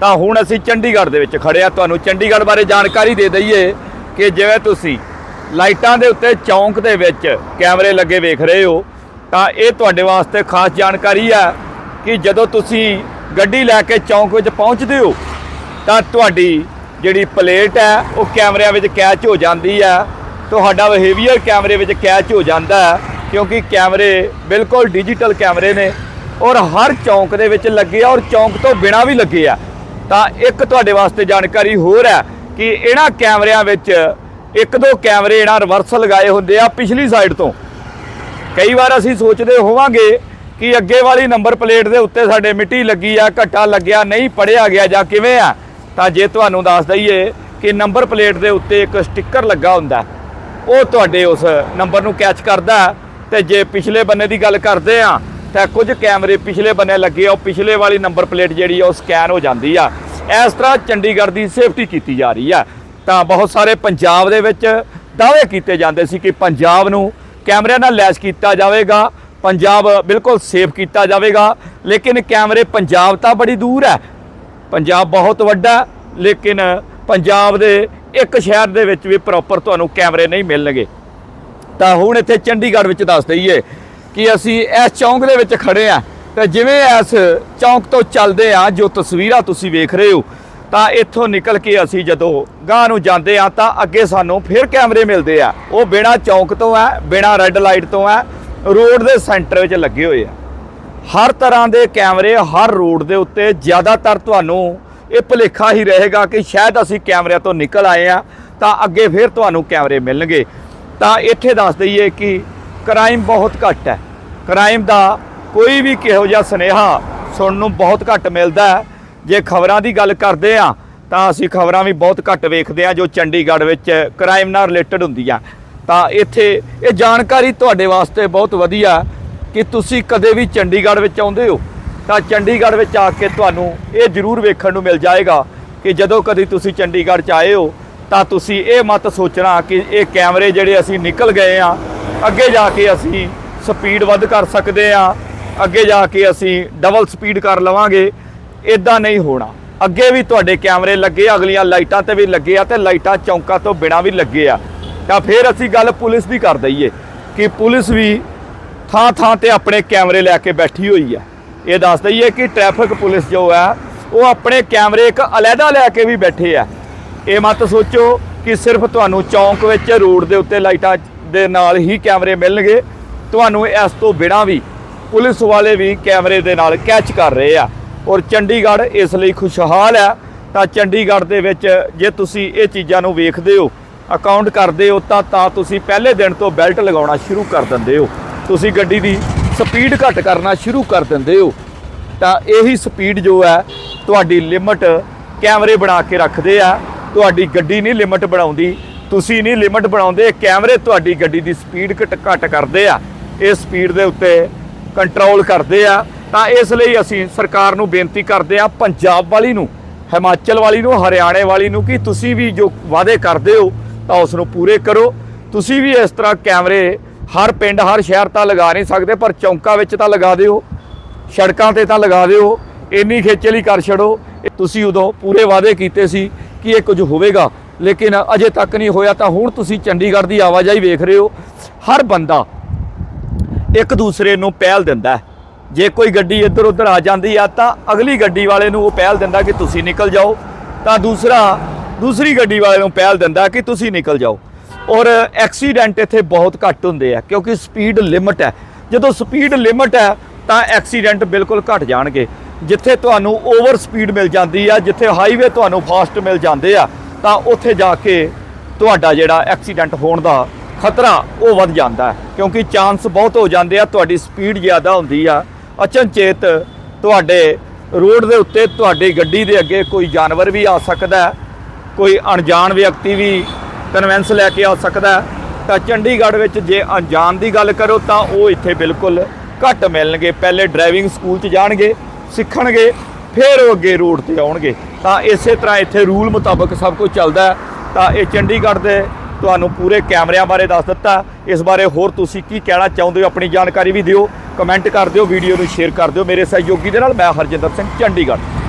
ਤਾਂ ਹੁਣ ਅਸੀਂ ਚੰਡੀਗੜ੍ਹ ਦੇ ਵਿੱਚ ਖੜੇ ਆ ਤੁਹਾਨੂੰ ਚੰਡੀਗੜ੍ਹ ਬਾਰੇ ਜਾਣਕਾਰੀ ਦੇ ਦਈਏ ਕਿ ਜਿਵੇਂ ਤੁਸੀਂ ਲਾਈਟਾਂ ਦੇ ਉੱਤੇ ਚੌਂਕ ਦੇ ਵਿੱਚ ਕੈਮਰੇ ਲੱਗੇ ਵੇਖ ਰਹੇ ਹੋ, ਤਾਂ ਇਹ ਤੁਹਾਡੇ ਵਾਸਤੇ ਖਾਸ ਜਾਣਕਾਰੀ ਹੈ ਕਿ ਜਦੋਂ ਤੁਸੀਂ ਗੱਡੀ ਲੈ ਕੇ ਚੌਂਕ ਵਿੱਚ ਪਹੁੰਚਦੇ ਹੋ, ਤਾਂ ਤੁਹਾਡੀ ਜਿਹੜੀ ਪਲੇਟ ਹੈ, ਉਹ ਕੈਮਰਿਆਂ ਵਿੱਚ ਕੈਚ ਹੋ ਜਾਂਦੀ ਹੈ। ਤੁਹਾਡਾ ਬਿਹੇਵੀਅਰ ਕੈਮਰੇ ਵਿੱਚ ਕੈਚ ਹੋ ਜਾਂਦਾ ਹੈ, ਕਿਉਂਕਿ ਕੈਮਰੇ ਬਿਲਕੁਲ ਡਿਜੀਟਲ ਕੈਮਰੇ ਨੇ ਔਰ ਹਰ ਚੌਂਕ ਦੇ ਵਿੱਚ ਲੱਗੇ ਆ ਔਰ ਚੌਂਕ ਤੋਂ ਬਿਨਾ ਵੀ ਲੱਗੇ ਆ। ਤਾਂ ਇੱਕ ਤੁਹਾਡੇ ਵਾਸਤੇ ਜਾਣਕਾਰੀ ਹੋਰ ਹੈ ਕਿ ਇਹਨਾਂ ਕੈਮਰਿਆਂ ਵਿੱਚ ਇੱਕ ਦੋ ਕੈਮਰੇ ਇਹਨਾਂ ਰਿਵਰਸ ਲਗਾਏ ਹੁੰਦੇ ਆ ਪਿਛਲੀ ਸਾਈਡ ਤੋਂ। ਕਈ ਵਾਰ ਅਸੀਂ ਸੋਚਦੇ ਹੋਵਾਂਗੇ ਕਿ ਅੱਗੇ ਵਾਲੀ ਨੰਬਰ ਪਲੇਟ ਦੇ ਉੱਤੇ ਸਾਡੇ ਮਿੱਟੀ ਲੱਗੀ ਆ, ਘੱਟਾ ਲੱਗਿਆ, ਨਹੀਂ ਪੜਿਆ ਗਿਆ ਜਾਂ ਕਿਵੇਂ ਆ, ਤਾਂ ਜੇ ਤੁਹਾਨੂੰ ਦੱਸ ਦਈਏ ਕਿ ਨੰਬਰ ਪਲੇਟ ਦੇ ਉੱਤੇ ਇੱਕ ਸਟicker ਲੱਗਾ ਹੁੰਦਾ, ਉਹ ਤੁਹਾਡੇ ਉਸ ਨੰਬਰ ਨੂੰ ਕੈਚ ਕਰਦਾ ਹੈ। ਤੇ ਜੇ ਪਿਛਲੇ ਬੰਨੇ ਦੀ ਗੱਲ ਕਰਦੇ ਆ, ਤਾਂ ਕੁਝ ਕੈਮਰੇ ਪਿਛਲੇ ਬੰਨੇ ਲੱਗੇ ਆ, ਉਹ ਪਿਛਲੇ ਵਾਲੀ ਨੰਬਰ ਪਲੇਟ ਜਿਹੜੀ ਆ, ਉਹ ਸਕੈਨ ਹੋ ਜਾਂਦੀ ਆ। ਇਸ ਤਰ੍ਹਾਂ ਚੰਡੀਗੜ੍ਹ ਦੀ ਸੇਫਟੀ ਕੀਤੀ ਜਾ ਰਹੀ ਆ ਤਾਂ ਬਹੁਤ ਸਾਰੇ ਪੰਜਾਬ ਦੇ ਵਿੱਚ ਦਾਅਵੇ ਕੀਤੇ ਜਾਂਦੇ ਸੀ ਕਿ ਪੰਜਾਬ ਨੂੰ ਕੈਮਰਿਆਂ ਨਾਲ ਲੈਸ ਕੀਤਾ ਜਾਵੇਗਾ, ਪੰਜਾਬ ਬਿਲਕੁਲ ਸੇਫ ਕੀਤਾ ਜਾਵੇਗਾ, ਲੇਕਿਨ ਕੈਮਰੇ ਪੰਜਾਬ ਤਾਂ ਬੜੀ ਦੂਰ ਹੈ। ਪੰਜਾਬ ਬਹੁਤ ਵੱਡਾ ਲੇਕਿਨ ਪੰਜਾਬ ਦੇ ਇੱਕ ਸ਼ਹਿਰ ਦੇ ਵਿੱਚ ਵੀ ਪ੍ਰੋਪਰ ਤੁਹਾਨੂੰ ਕੈਮਰੇ ਨਹੀਂ ਮਿਲਣਗੇ। ਤਾਂ ਹੁਣ ਇੱਥੇ ਚੰਡੀਗੜ੍ਹ ਵਿੱਚ ਦੱਸ ਦਈਏ ਕਿ ਅਸੀਂ ਇਸ ਚੌਂਕ ਦੇ ਵਿੱਚ ਖੜੇ ਆ ਤੇ ਜਿਵੇਂ ਇਸ ਚੌਂਕ ਤੋਂ ਚੱਲਦੇ ਆ, ਜੋ ਤਸਵੀਰਾਂ ਤੁਸੀਂ ਵੇਖ ਰਹੇ ਹੋ, ਤਾਂ ਇੱਥੋਂ ਨਿਕਲ ਕੇ ਅਸੀਂ ਜਦੋਂ ਗਾਂ ਨੂੰ ਜਾਂਦੇ ਆ, ਤਾਂ ਅੱਗੇ ਸਾਨੂੰ ਫਿਰ ਕੈਮਰੇ ਮਿਲਦੇ ਆ। ਉਹ ਬਿਨਾ ਚੌਂਕ ਤੋਂ ਆ, ਬਿਨਾ ਰੈੱਡ ਲਾਈਟ ਤੋਂ ਆ, ਰੋਡ ਦੇ ਸੈਂਟਰ ਵਿੱਚ ਲੱਗੇ ਹੋਏ ਆ। ਹਰ ਤਰ੍ਹਾਂ ਦੇ ਕੈਮਰੇ ਹਰ ਰੋਡ ਦੇ ਉੱਤੇ, ਜ਼ਿਆਦਾਤਰ ਤੁਹਾਨੂੰ ਇਹ ਭੁਲੇਖਾ ਹੀ ਰਹੇਗਾ ਕਿ ਸ਼ਾਇਦ ਅਸੀਂ ਕੈਮਰਿਆਂ ਤੋਂ ਨਿਕਲ ਆਏ ਆ, ਤਾਂ ਅੱਗੇ ਫਿਰ ਤੁਹਾਨੂੰ ਕੈਮਰੇ ਮਿਲਣਗੇ। ਤਾਂ ਇੱਥੇ ਦੱਸ ਦਈਏ ਕਿ ਕ੍ਰਾਈਮ ਬਹੁਤ ਘੱਟ ਹੈ। ਕ੍ਰਾਈਮ ਦਾ ਕੋਈ ਵੀ ਕਿਹੋ ਜਿਹਾ ਸੁਨੇਹਾ ਸੁਣਨ ਨੂੰ ਬਹੁਤ ਘੱਟ ਮਿਲਦਾ ਹੈ। ਜੇ ਖਬਰਾਂ ਦੀ ਗੱਲ ਕਰਦੇ ਆ ਤਾਂ ਅਸੀਂ ਖਬਰਾਂ ਵੀ ਬਹੁਤ ਘੱਟ ਵੇਖਦੇ ਆ ਜੋ ਚੰਡੀਗੜ੍ਹ ਵਿੱਚ ਕ੍ਰਾਈਮ ਨਾਲ ਰਿਲੇਟਡ ਹੁੰਦੀਆਂ। ਤਾਂ ਇੱਥੇ ਇਹ ਜਾਣਕਾਰੀ ਤੁਹਾਡੇ ਵਾਸਤੇ ਬਹੁਤ ਵਧੀਆ ਕਿ ਤੁਸੀਂ ਕਦੇ ਵੀ ਚੰਡੀਗੜ੍ਹ ਵਿੱਚ ਆਉਂਦੇ ਹੋ। ਤਾਂ ਚੰਡੀਗੜ੍ਹ ਵਿੱਚ ਆ ਕੇ ਤੁਹਾਨੂੰ ਇਹ ਜ਼ਰੂਰ ਵੇਖਣ ਨੂੰ ਮਿਲ ਜਾਏਗਾ ਕਿ ਜਦੋਂ ਕਦੀ ਤੁਸੀਂ ਚੰਡੀਗੜ੍ਹ ਚ ਆਏ ਹੋ, ਤਾਂ ਤੁਸੀਂ ਇਹ ਮਤ ਸੋਚਣਾ ਕਿ ਇਹ ਕੈਮਰੇ ਜਿਹੜੇ ਅਸੀਂ ਨਿਕਲ ਗਏ ਆ ਅੱਗੇ ਜਾ ਕੇ ਅਸੀਂ ਸਪੀਡ ਵੱਧ ਕਰ ਸਕਦੇ ਆ ਅੱਗੇ ਜਾ ਕੇ ਅਸੀਂ ਡਬਲ ਸਪੀਡ ਕਰ ਲਵਾਂਗੇ ਇਦਾਂ ਨਹੀਂ ਹੋਣਾ। ਅੱਗੇ ਵੀ ਤੁਹਾਡੇ ਕੈਮਰੇ ਲੱਗੇ, ਅਗਲੀਆਂ ਲਾਈਟਾਂ ਤੇ ਵੀ ਲੱਗੇ ਆ ਤੇ ਲਾਈਟਾਂ ਚੌਂਕਾਂ ਤੋਂ ਬਿਨਾਂ ਵੀ ਲੱਗੇ ਆ। ਤਾਂ ਫਿਰ ਅਸੀਂ ਗੱਲ ਪੁਲਿਸ ਦੀ ਕਰ ਦਈਏ ਕਿ ਪੁਲਿਸ ਵੀ ਥਾਂ ਥਾਂ ਤੇ ਆਪਣੇ ਕੈਮਰੇ ਲੈ ਕੇ ਬੈਠੀ ਹੋਈ ਹੈ ਇਹ ਦੱਸ ਦਈਏ ਕਿ ਟ੍ਰੈਫਿਕ ਪੁਲਿਸ ਜੋ ਹੈ ਉਹ ਆਪਣੇ ਕੈਮਰੇ ਇੱਕ ਅਲੱਗਾ ਲੈ ਕੇ ਵੀ ਬੈਠੇ ਆ। ਇਹ ਮਤ ਸੋਚੋ ਕਿ ਸਿਰਫ ਤੁਹਾਨੂੰ ਚੌਂਕ ਵਿੱਚ ਰੋਡ ਦੇ ਉੱਤੇ ਲਾਈਟਾਂ ਦੇ ਨਾਲ ਹੀ ਕੈਮਰੇ ਮਿਲਣਗੇ। ਤੁਹਾਨੂੰ ਇਸ ਤੋਂ ਬਿਨਾਂ ਵੀ ਪੁਲਿਸ ਵਾਲੇ ਵੀ ਕੈਮਰੇ ਦੇ ਨਾਲ ਕੈਚ ਕਰ ਰਹੇ ਆ। ਔਰ ਚੰਡੀਗੜ੍ਹ ਇਸ ਲਈ ਖੁਸ਼ਹਾਲ ਹੈ ਤਾਂ ਚੰਡੀਗੜ੍ਹ ਦੇ ਵਿੱਚ ਜੇ ਤੁਸੀਂ ਇਹ ਚੀਜ਼ਾਂ ਨੂੰ ਵੇਖਦੇ ਹੋ ਅਕਾਊਂਟ ਕਰਦੇ ਹੋ, ਤਾਂ ਤਾਂ ਤੁਸੀਂ ਪਹਿਲੇ ਦਿਨ ਤੋਂ ਬੈਲਟ ਲਗਾਉਣਾ ਸ਼ੁਰੂ ਕਰ ਦਿੰਦੇ ਹੋ। ਤੁਸੀਂ ਗੱਡੀ ਦੀ ਸਪੀਡ ਘੱਟ ਕਰਨਾ ਸ਼ੁਰੂ ਕਰ ਦਿੰਦੇ ਹੋ। ਤਾਂ ਇਹੀ ਸਪੀਡ ਜੋ ਹੈ, ਤੁਹਾਡੀ ਲਿਮਟ ਕੈਮਰੇ ਬਣਾ ਕੇ ਰੱਖਦੇ ਆ। ਤੁਹਾਡੀ ਗੱਡੀ ਨਹੀਂ ਲਿਮਟ ਬਣਾਉਂਦੀ। ਤੁਸੀਂ ਨਹੀਂ ਲਿਮਟ ਬਣਾਉਂਦੇ, ਕੈਮਰੇ ਤੁਹਾਡੀ ਗੱਡੀ ਦੀ ਸਪੀਡ ਘਟ ਘੱਟ ਕਰਦੇ ਆ। ਇਹ ਸਪੀਡ ਦੇ ਉੱਤੇ ਕੰਟਰੋਲ ਕਰਦੇ ਆ, ਤਾਂ ਇਸ ਲਈ ਅਸੀਂ ਸਰਕਾਰ ਨੂੰ ਬੇਨਤੀ ਕਰਦੇ ਆ, ਪੰਜਾਬ ਵਾਲੀ ਨੂੰ, ਹਿਮਾਚਲ ਵਾਲੀ ਨੂੰ, ਹਰਿਆਣੇ ਵਾਲੀ ਨੂੰ, ਕਿ ਤੁਸੀਂ ਵੀ ਜੋ ਵਾਅਦੇ ਕਰਦੇ ਹੋ, ਤਾਂ ਉਸ ਨੂੰ ਪੂਰੇ ਕਰੋ। ਤੁਸੀਂ ਵੀ ਇਸ ਤਰ੍ਹਾਂ ਕੈਮਰੇ ਹਰ ਪਿੰਡ, ਹਰ ਸ਼ਹਿਰ ਤਾਂ ਲਗਾ ਨਹੀਂ ਸਕਦੇ, ਪਰ ਚੌਂਕਾਂ ਵਿੱਚ ਤਾਂ ਲਗਾ ਦਿਓ, ਸੜਕਾਂ ਤੇ ਤਾਂ ਲਗਾ ਦਿਓ, ਇੰਨੀ ਖੇਚਲ ਹੀ ਕਰ ਛੜੋ ਤੁਸੀਂ ਉਦੋਂ ਪੂਰੇ ਵਾਅਦੇ ਕੀਤੇ ਸੀ ਕਿ ਇਹ ਕੁਝ ਹੋਵੇਗਾ, ਲੇਕਿਨ ਅਜੇ ਤੱਕ ਨਹੀਂ ਹੋਇਆ, ਤਾਂ ਹੁਣ ਤੁਸੀਂ ਚੰਡੀਗੜ੍ਹ ਦੀ ਆਵਾਜਾਈ ਵੇਖ ਰਹੇ ਹੋ। ਹਰ ਬੰਦਾ ਇੱਕ ਦੂਸਰੇ ਨੂੰ ਪਹਿਲ ਦਿੰਦਾ ਹੈ। ਜੇ ਕੋਈ ਗੱਡੀ ਇੱਧਰ ਉੱਧਰ ਆ ਜਾਂਦੀ ਆ, ਤਾਂ ਅਗਲੀ ਗੱਡੀ ਵਾਲੇ ਨੂੰ ਉਹ ਪਹਿਲ ਦਿੰਦਾ ਕਿ ਤੁਸੀਂ ਨਿਕਲ ਜਾਓ। ਤਾਂ ਦੂਸਰਾ, ਦੂਸਰੀ ਗੱਡੀ ਵਾਲੇ ਨੂੰ ਪਹਿਲ ਦਿੰਦਾ ਕਿ ਤੁਸੀਂ ਨਿਕਲ ਜਾਓ। ਔਰ ਐਕਸੀਡੈਂਟ ਇੱਥੇ ਬਹੁਤ ਘੱਟ ਹੁੰਦੇ ਆ, ਕਿਉਂਕਿ ਸਪੀਡ ਲਿਮਟ ਹੈ। ਜਦੋਂ ਸਪੀਡ ਲਿਮਟ ਹੈ, ਤਾਂ ਐਕਸੀਡੈਂਟ ਬਿਲਕੁਲ ਘਟ ਜਾਣਗੇ। ਜਿੱਥੇ ਤੁਹਾਨੂੰ ਓਵਰ ਸਪੀਡ ਮਿਲ ਜਾਂਦੀ ਆ, ਜਿੱਥੇ ਹਾਈਵੇ ਤੁਹਾਨੂੰ ਫਾਸਟ ਮਿਲ ਜਾਂਦੇ ਆ, ਤਾਂ ਉੱਥੇ ਜਾ ਕੇ ਤੁਹਾਡਾ ਜਿਹੜਾ ਐਕਸੀਡੈਂਟ ਹੋਣ ਦਾ ਖਤਰਾ ਉਹ ਵੱਧ ਜਾਂਦਾ ਹੈ, ਕਿਉਂਕਿ ਚਾਂਸ ਬਹੁਤ ਹੋ ਜਾਂਦੇ ਆ, ਤੁਹਾਡੀ ਸਪੀਡ ਜ਼ਿਆਦਾ ਹੁੰਦੀ ਆ। ਅਚਨਚੇਤ ਤੁਹਾਡੇ ਰੋਡ ਦੇ ਉੱਤੇ ਤੁਹਾਡੀ ਗੱਡੀ ਦੇ ਅੱਗੇ ਕੋਈ ਜਾਨਵਰ ਵੀ ਆ ਸਕਦਾ ਕੋਈ ਅਣਜਾਣ ਵਿਅਕਤੀ ਵੀ ਕਨਵੈਂਸ ਲੈ ਕੇ ਆ ਸਕਦਾ ਤਾਂ ਚੰਡੀਗੜ੍ਹ ਵਿੱਚ ਜੇ ਅਣਜਾਣ ਦੀ ਗੱਲ ਕਰੋ, ਤਾਂ ਉਹ ਇੱਥੇ ਬਿਲਕੁਲ ਘੱਟ ਮਿਲਣਗੇ। ਪਹਿਲੇ ਡਰਾਈਵਿੰਗ ਸਕੂਲ 'ਚ ਜਾਣਗੇ, ਸਿੱਖਣਗੇ, ਫਿਰ ਉਹ ਅੱਗੇ ਰੋਡ ਤੇ ਆਉਣਗੇ। ਤਾਂ ਇਸੇ ਤਰ੍ਹਾਂ ਇੱਥੇ ਰੂਲ ਮੁਤਾਬਕ ਸਭ ਕੁਝ ਚੱਲਦਾ ਤਾਂ ਇਹ ਚੰਡੀਗੜ੍ਹ ਦੇ ਤੁਹਾਨੂੰ ਪੂਰੇ ਕੈਮਰਿਆਂ ਬਾਰੇ ਦੱਸ ਦਿੱਤਾ। ਇਸ ਬਾਰੇ ਹੋਰ ਤੁਸੀਂ ਕੀ ਕਹਿਣਾ ਚਾਹੁੰਦੇ ਹੋ, ਆਪਣੀ ਜਾਣਕਾਰੀ ਵੀ ਦਿਓ। ਕਮੈਂਟ ਕਰ ਦਿਓ, ਵੀਡੀਓ ਨੂੰ ਸ਼ੇਅਰ ਕਰ ਦਿਓ। ਮੇਰੇ ਸਹਿਯੋਗੀ ਦੇ ਨਾਲ ਮੈਂ ਹਰਜਿੰਦਰ ਸਿੰਘ, ਚੰਡੀਗੜ੍ਹ।